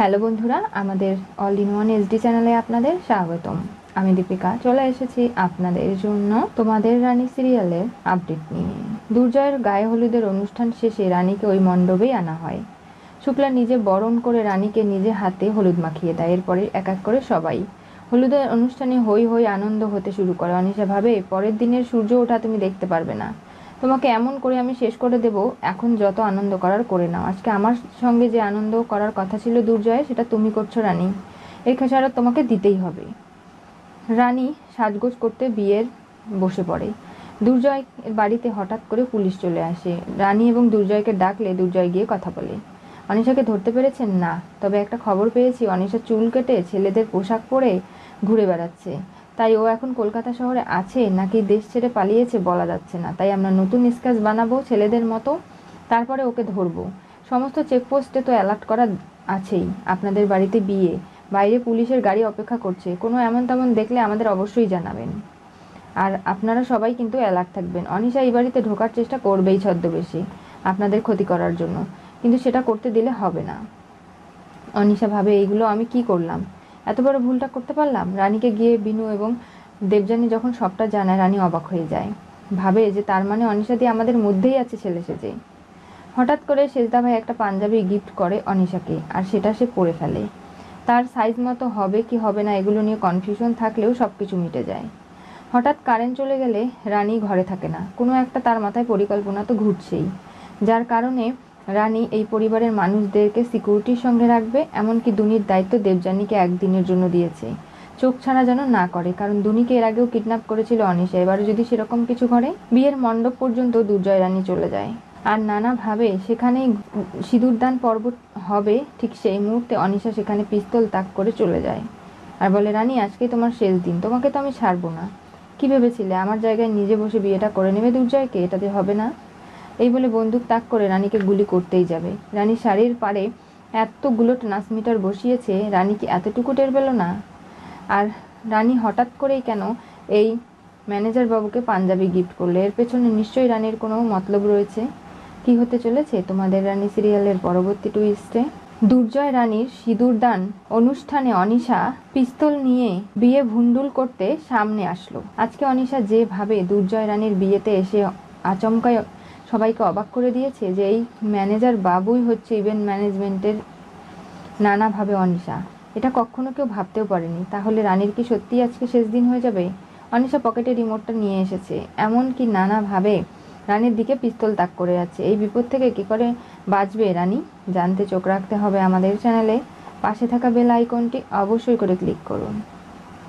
Hello বন্ধুরা, আমাদের all in one SD চ্যানেলে আপনাদের স্বাগতম। আমি দীপিকা, চলে এসেছি আপনাদের জন্য তোমাদের রানী সিরিয়ালের আপডেট নিয়ে। দুর্জয়ের গায়ে হলুদের অনুষ্ঠান শেষে রানীকে ওই মণ্ডপেই আনা হয়। শুক্লা নিজে বরণ করে রানীকে নিজে হাতে হলুদ মাখিয়ে দেয়, এরপরে এক এক করে সবাই। হলুদের অনুষ্ঠানে হই হই আনন্দ হতে শুরু করে। অনিশা ভাবে, পরের দিনের সূর্য ওঠা তুমি দেখতে পারবে না। তোমাকে এমন করে আমি শেষ করে দেব, এখন যত আনন্দ করার করে নাও। আজকে আমার সঙ্গে যে আনন্দ করার কথা ছিল দুর্জয়, সেটা তুমি করছ রানী। এর খেসারত তোমাকে দিতেই হবে। রানী সাজগোজ করতে বিয়ের বসে পড়ে। দুর্জয় বাড়িতে হঠাৎ করে পুলিশ চলে আসে। রানী এবং দুর্জয়কে ডাকলে দুর্জয় গিয়ে কথা বলে। অনিশাকে ধরতে পেরেছেন? না। তবে একটা খবর পেয়েছি, অনিশা চুল কেটে ছেলেদের পোশাক পরে ঘুরে বেড়াচ্ছে। তাই ও এখন কলকাতা শহরে আছে নাকি দেশ ছেড়ে পালিয়েছে বলা যাচ্ছে না। তাই আমরা নতুন স্কেচ বানাবো ছেলেদের মতো, তারপরে ওকে ধরবো। সমস্ত চেকপোস্টে তো অ্যালার্ট করা আছেই, আপনাদের বাড়িতে বিয়ে, বাইরে পুলিশের গাড়ি অপেক্ষা করছে, কোনো এমন তেমন দেখলে আমাদের অবশ্যই জানাবেন। আর আপনারা সবাই কিন্তু অ্যালার্ট থাকবেন। অনিশা এই বাড়িতে ঢোকার চেষ্টা করবেই ছদ্মবেশী, আপনাদের ক্ষতি করার জন্য। কিন্তু সেটা করতে দিলে হবে না। অনিশা ভাবে, এইগুলো আমি কি করলাম? এত বড় ভুলটা করতে পারলাম? রানীকে গিয়ে বিনু এবং দেবযানী যখন সবটা জানায়, রানী অবাক হয়ে যায়। ভাবে যে তার মানে অনিশা দিয়ে আমাদের মধ্যেই আছে ছেলে সেজে। হঠাৎ করে সেজদা ভাই একটা পাঞ্জাবি গিফট করে অনিশাকে, আর সেটা সে পরে ফেলে। তার সাইজ মতো হবে কি হবে না এগুলো নিয়ে কনফিউশন থাকলেও সব কিছু মিটে যায়। হঠাৎ কারেন্ট চলে গেলে রানী ঘরে থাকে না। কোনো একটা তার মাথায় পরিকল্পনা তো ঘুরছেই। যার কারণে রানী এই পরিবারের মানুষদেরকে সিকিউরিটির সঙ্গে রাখবে, এমনকি দুনির দায়িত্ব দেবযানীকে একদিনের জন্য দিয়েছে। চোখ ছাড়া যেন না করে, কারণ দুনিকে এর আগেও কিডন্যাপ করেছিল অনিশা এবারে যদি সেরকম কিছু করে বিয়ের মণ্ডপ পর্যন্ত দুর্জয় রানী চলে যায়। আর নানাভাবে সেখানেই সিঁদুরদান পর্ব হবে, ঠিক সেই মুহূর্তে অনিশা সেখানে পিস্তল তাক করে চলে যায়। আর বলে, রানী আজকে তোমার শেষ দিন, তোমাকে তো আমি ছাড়বো না। কি ভেবেছিলে, আমার জায়গায় নিজে বসে বিয়েটা করে নেবে দুর্জয়কে? এটাতে হবে না? এই বলে বন্দুক তাক করে রানীকে গুলি করতেই যাবে। রানী শাড়ির পাড়ে এতগুলো ট্রান্সমিটার বসিয়েছে, রানী কি এতটুকু টের পেল না? আর রানী হঠাৎ করেই কেন এই ম্যানেজার বাবুকে পাঞ্জাবি গিফট করল? এর পেছনে নিশ্চয়ই রানীর কোনো মতলব রয়েছে? কি হতে চলেছে তোমাদের রানী সিরিয়ালের পরবর্তী টুইস্টে দুর্জয় রানীর সিঁদুরদান অনুষ্ঠানে অনিশা পিস্তল নিয়ে বিয়ে ভুন্ডুল করতে সামনে আসলো। আজকে অনিশা যেভাবে দুর্জয় রানীর বিয়েতে এসে আচমকায় সবাইকে অবাক করে দিয়েছে যে এই ম্যানেজার বাবুই হচ্ছে ইভেন্ট ম্যানেজমেন্টের নানাভাবে অনিশা। এটা কখনো কেউ ভাবতেও পারেনি। তাহলে রানীর কি সত্যিই আজকে শেষ দিন হয়ে যাবে? অনিশা পকেটে রিমোটটা নিয়ে এসেছে। এমন কি নানাভাবে রানীর দিকে পিস্তল তাক করে যাচ্ছে এই বিপদ থেকে কি করে বাঁচবে রানী? জানতে চোখ রাখতে হবে আমাদের চ্যানেলে। পাশে থাকা বেল আইকনটি অবশ্যই করে ক্লিক করুন।